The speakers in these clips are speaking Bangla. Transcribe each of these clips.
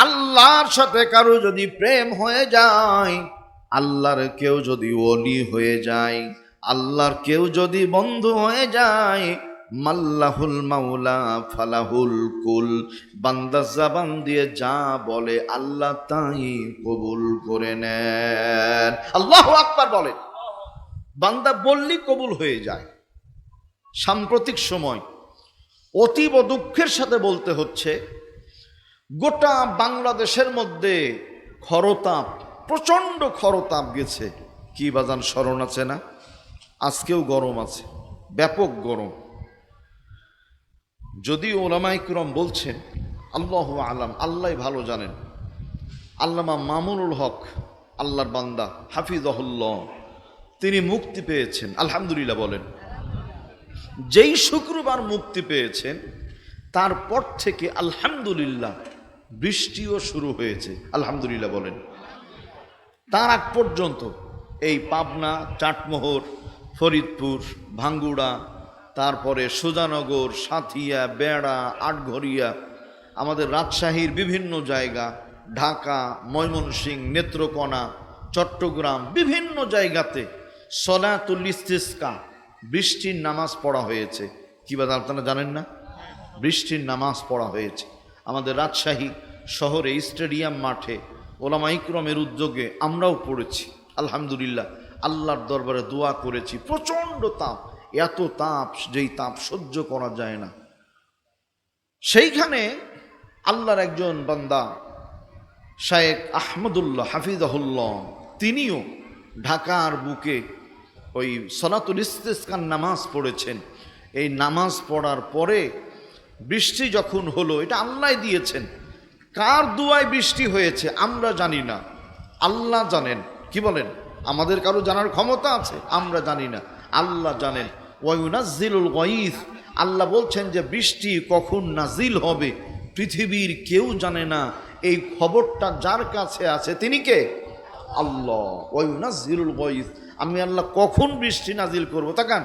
আল্লাহর সাথে কারও যদি প্রেম হয়ে যায়, আল্লাহর কেউ যদি অলি হয়ে যায়, আল্লাহর কেউ যদি বন্ধু হয়ে যায়, মাল্লাহুল মাওলা ফালাহুল কুল, বান্দা জাবান দিয়ে যা বলে আল্লাহ তাই কবুল করে নেন। আল্লাহ আকবার বলেন বান্দা বললি কবুল হয়ে যায়। সাম্প্রতিক সময় অতীব দুঃখের সাথে বলতে হচ্ছে গোটা বাংলাদেশের মধ্যে খরতাপ, প্রচণ্ড খরতাপ গেছে। কি বাজান স্মরণ আছে না? আজকেও গরম আছে, ব্যাপক গরম। যদি ওলামাইকরম বলছেন, আল্লাহ আলাম আল্লাহ ভালো জানেন। আল্লামা মামুনুল হক, আল্লাহর বান্দা, হাফিজহুল্লাহ, তিনি মুক্তি পেয়েছেন, আলহামদুলিল্লাহ বলেন। যেই শুক্রবার মুক্তি পেয়েছেন, তারপর থেকে আলহামদুলিল্লাহ বৃষ্টিও শুরু হয়েছে, আলহামদুলিল্লাহ বলেন। তার আগ পর্যন্ত এই পাবনা, চাটমোহর, ফরিদপুর, ভাঙ্গুড়া, তারপরে সুজানগর, সাথিয়া, বেড়া, আটঘরিয়া, আমাদের রাজশাহীর বিভিন্ন জায়গা, ঢাকা, ময়মনসিংহ, নেত্রকোনা, চট্টগ্রাম, বিভিন্ন জায়গাতে সলাতুল ইস্তিস্কা, বৃষ্টির নামাজ পড়া হয়েছে। কী বাদ আপনারা জানেন না? বৃষ্টির নামাজ পড়া হয়েছে। আমাদের রাজশাহী শহরে, স্টেডিয়াম মাঠে ওলামা ইকরমের উদ্যোগে আমরাও পড়েছি। আলহামদুলিল্লাহ, আল্লাহর দরবারে দোয়া করেছি। প্রচণ্ড তাপ, এত তাপ, যেই তাপ সহ্য করা যায় না। সেইখানে আল্লাহর একজন বান্দা শায়েক আহমদুল্লাহ হাফিজাহুল্লাহ, তিনিও ঢাকার বুকে ওই সনাতুল ইস্তেস্কার নামাজ পড়েছেন। এই নামাজ পড়ার পরে বৃষ্টি যখন হলো, এটা আল্লাহ দিয়েছেন। কার দুয়ায় বৃষ্টি হয়েছে আমরা জানি না। আল্লাহ জানেন। কি বলেন? আমাদের কারও জানার ক্ষমতা আছে? আমরা জানি না। আল্লাহ জানেন। ওয়ুনাজিলুল গঈস আল্লাহ বলছেন যে বৃষ্টি কখন নাজিল হবে পৃথিবীর কেউ জানে না। এই খবরটা যার কাছে আছে তিনি কে? আল্লাহ। ওয়ুনাজিলুল গঈস আমি আল্লাহ কখন বৃষ্টি নাজিল করব? তাকান।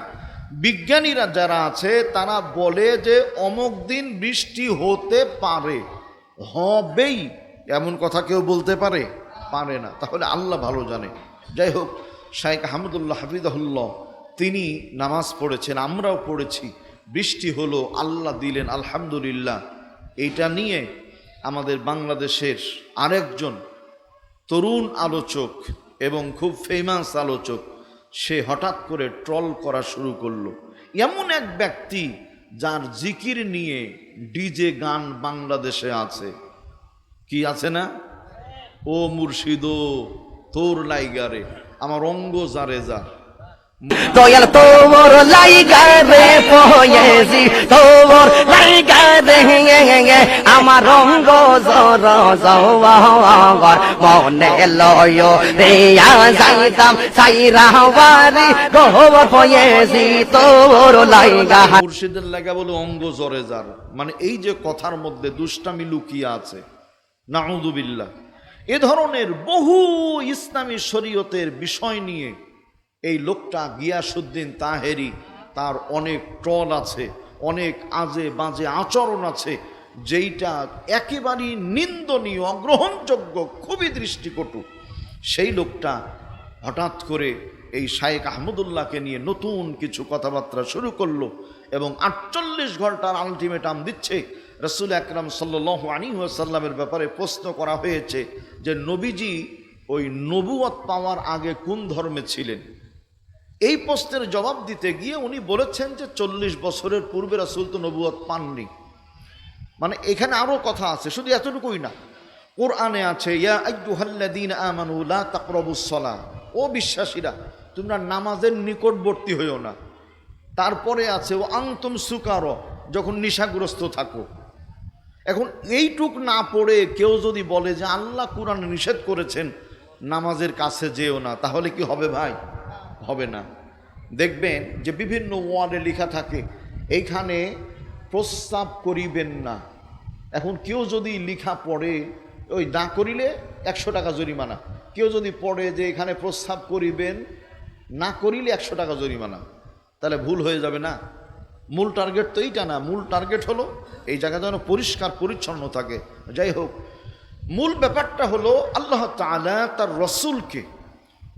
বিজ্ঞানীরা যারা আছে, তারা বলে যে অমুক দিন বৃষ্টি হতে পারে। হবেই, এমন কথা কেউ বলতে পারে? পারে না। তাহলে আল্লাহ ভালো জানে। যাই হোক শাইখ আহমদুল্লাহ হাফিজাহুল্লাহ, তিনি নামাজ পড়েছেন, আমরাও পড়েছি। বৃষ্টি হলো, আল্লাহ দিলেন, আলহামদুলিল্লাহ। এইটা নিয়ে আমাদের বাংলাদেশের আরেকজন তরুণ আলোচক এবং খুব ফেমাস আলোচক, সে হঠাৎ করে ট্রল করা শুরু করল। এমন এক ব্যক্তি যার জিকির নিয়ে ডিজে গান বাংলাদেশে আছে। কি আছে না? ও মুর্শিদ, তোর লাইগারে, আমার অঙ্গ জারে যা দয়াল তোর লাইগা রে পয়েছি তোর লাইগা রে আমার রঙ্গ জর জওয়ার মনে লয় রে যাইতাম সাইরা বাড়ি গোবর পয়েছি তোর লাইগা মুর্শিদের লাগা বলে অঙ্গ জরে যার মানে এই যে কথার মধ্যে দুষ্টামি লুকিয়ে আছে নাউদুবিল্লাহ এ ধরনের বহু ইসলামী শরীয়তের বিষয় নিয়ে এই লোকটা গিয়াসুদ্দিন তাহেরি, তার অনেক ট্রল আছে, অনেক আজে বাজে আচরণ আছে, যেইটা একেবারেই নিন্দনীয়, অগ্রহণযোগ্য, খুবই দৃষ্টিকটু। সেই লোকটা হঠাৎ করে এই শায়েক আহমদুল্লাহকে নিয়ে নতুন কিছু কথাবার্তা শুরু করল এবং আটচল্লিশ ঘণ্টার আলটিমেটাম দিচ্ছে। রসুল আকরাম সাল্লাহ আলী সাল্লামের ব্যাপারে প্রশ্ন করা হয়েছে যে, নবীজি ওই নবুয়ত পাওয়ার আগে কোন ধর্মে ছিলেন? এই প্রশ্নের জবাব দিতে গিয়ে উনি বলেছেন যে চল্লিশ বছরের পূর্বে রাসুল তো নবুয়ত পাননি। মানে এখানে আরও কথা আছে, শুধু এতটুকুই না। কোরআনে আছে, ইয়া ও বিশ্বাসীরা, তোমরা নামাজের নিকটবর্তী হইও না। তারপরে আছে ও আংতুম সুকার, যখন নিশাগ্রস্ত থাকো। এখন এইটুক না পড়ে কেউ যদি বলে যে আল্লাহ কোরআন নিষেধ করেছেন, নামাজের কাছে যেও না, তাহলে কি হবে ভাই? হবে না। দেখবেন যে বিভিন্ন ওয়ার্ডে লেখা থাকে, এইখানে প্রস্তাব করিবেন না। এখন কেউ যদি লিখা পড়ে, ওই না করিলে একশো টাকা জরিমানা। কেউ যদি পড়ে যে এখানে প্রস্তাব করিবেন, না করিলে একশো টাকা জরিমানা। তাহলে ভুল হয়ে যাবে না। মূল টার্গেট তো এইটা না, মূল টার্গেট হলো এই জায়গা যেন পরিষ্কার, পরিচ্ছন্ন থাকে। যাই হোক, মূল ব্যাপারটা হলো আল্লাহ তাআলা তার রসুলকে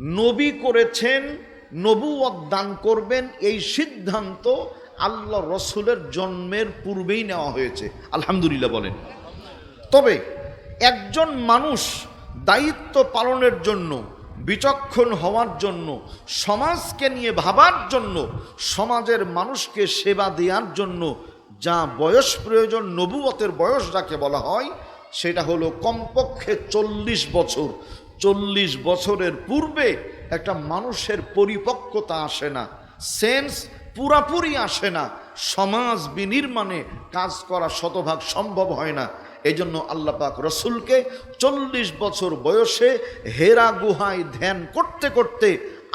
নবী করেছেন নবুয়ত দান করবেন, এই সিদ্ধান্ত আল্লাহ রসুলের জন্মের পূর্বেই নেওয়া হয়েছে। আলহামদুলিল্লাহ বলেন। তবে একজন মানুষ দায়িত্ব পালনের জন্য, বিচক্ষণ হওয়ার জন্য, সমাজকে নিয়ে ভাবার জন্য, সমাজের মানুষকে সেবা দেওয়ার জন্য যা বয়স প্রয়োজন নবুয়তের বয়স যাকে বলা হয়, সেটা হলো কমপক্ষে চল্লিশ বছর। চল্লিশ বছরের পূর্বে একটা মানুষের পরিপক্কতা আসে না, সেন্স পুরাপুরি আসে না, সমাজ বিনির্মাণে কাজ করা শতভাগ সম্ভব হয় না। এই জন্য আল্লাপাক রসুলকে চল্লিশ বছর বয়সে হেরা গুহায় ধ্যান করতে করতে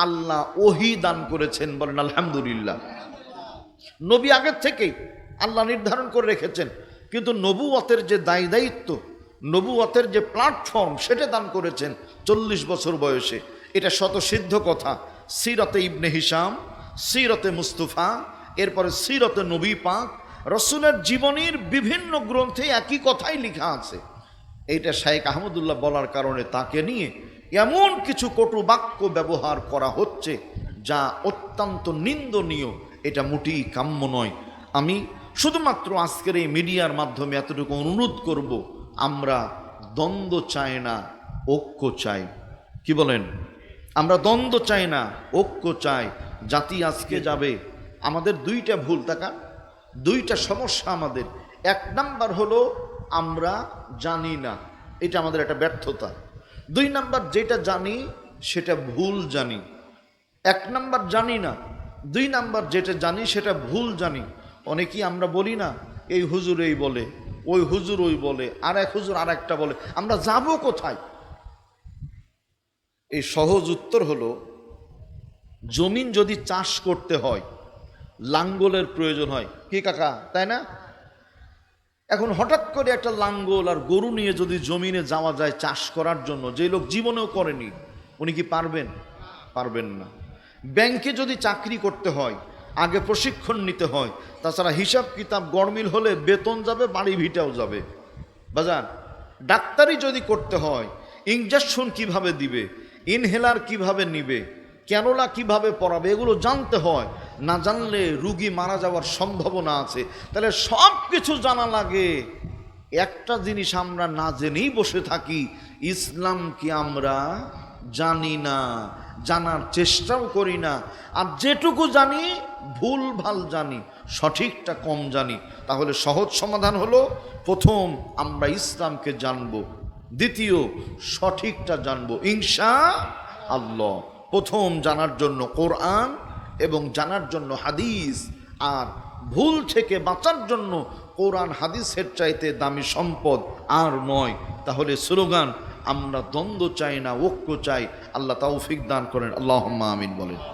আল্লাহ ওহি দান করেছেন বলেন, আলহামদুলিল্লাহ। নবী আগের থেকেই আল্লাহ নির্ধারণ করে রেখেছেন, কিন্তু নবুয়তের যে দায় দায়িত্ব নবুয়তের যে প্ল্যাটফর্ম সেটা দান করেছেন চল্লিশ বছর বয়সে। এটা শত সিদ্ধ কথা। সিরতে ইবনে হিসাম সিরতে মুস্তফা, এরপরে সিরতে নবী পাক, রসুলের জীবনীর বিভিন্ন গ্রন্থে একই কথাই লেখা আছে। এইটা শাইখ আহমদুল্লাহ বলার কারণে তাকে নিয়ে এমন কিছু কটু বাক্য ব্যবহার করা হচ্ছে যা অত্যন্ত নিন্দনীয়। এটা মোটেই কাম্য নয়। আমি শুধুমাত্র আজকের এই মিডিয়ার মাধ্যমে এতটুকু অনুরোধ করব আমরা দ্বন্দ্ব চাই না, ঐক্য চাই। কি বলেন? আমরা দ্বন্দ্ব চাই না, ঐক্য চাই। জাতি আজকে যাবে, আমাদের দুইটা ভুল থাকা, দুইটা সমস্যা আমাদের। এক নাম্বার হলো, আমরা জানি না, এটা আমাদের একটা ব্যর্থতা। দুই নাম্বার, যেটা জানি, সেটা ভুল জানি। এক নাম্বার, জানি না। দুই নাম্বার, যেটা জানি, সেটা ভুল জানি। অনেকেই আমরা বলি না, এই হুজুর এই বলে। ওই হুজুর ওই বলে, আর এক হুজুর আর একটা বলে, আমরা যাব কোথায়? এই সহজ উত্তর হলো, জমিন যদি চাষ করতে হয়, লাঙ্গলের প্রয়োজন হয়, কি কাকা, তাই না? এখন হঠাৎ করে একটা লাঙ্গল আর গরু নিয়ে যদি জমিনে যাওয়া যায় চাষ করার জন্য, যে লোক জীবনেও করেনি, উনি কি পারবেন? পারবেন না। ব্যাংকে যদি চাকরি করতে হয় আগে প্রশিক্ষণ নিতে হয়। তাছাড়া হিসাব কিতাব গরমিল হলে বেতন যাবে, বাড়ি ভিটাও যাবে। বাজান, ডাক্তারি যদি করতে হয় ইঞ্জেকশন কীভাবে দিবে ইনহেলার কীভাবে নিবে ক্যানোলা কীভাবে পড়াবে এগুলো জানতে হয়। না জানলে রুগী মারা যাওয়ার সম্ভাবনা আছে। তাহলে সব কিছু জানা লাগে। একটা জিনিস আমরা না জেনেই বসে থাকি, ইসলাম কি আমরা জানি না। জানার চেষ্টাও করি না। আর যেটুকু জানি ভুল ভালো জানি, সঠিকটা কম জানি। তাহলে সহজ সমাধান হলো, প্রথম আমরা ইসলামকে জানব। দ্বিতীয়, সঠিকটা জানব। ইনশা আল্লাহ। প্রথম জানার জন্য কোরআন এবং জানার জন্য হাদিস। আর ভুল থেকে বাঁচার জন্য কোরআন হাদিসের চাইতে দামি সম্পদ আর নয়। তাহলে স্লোগান, আমরা দ্বন্দ্ব চাই না, ঐক্য চাই। আল্লাহ তৌফিক দান করেন। আল্লাহ আমিন বলেন।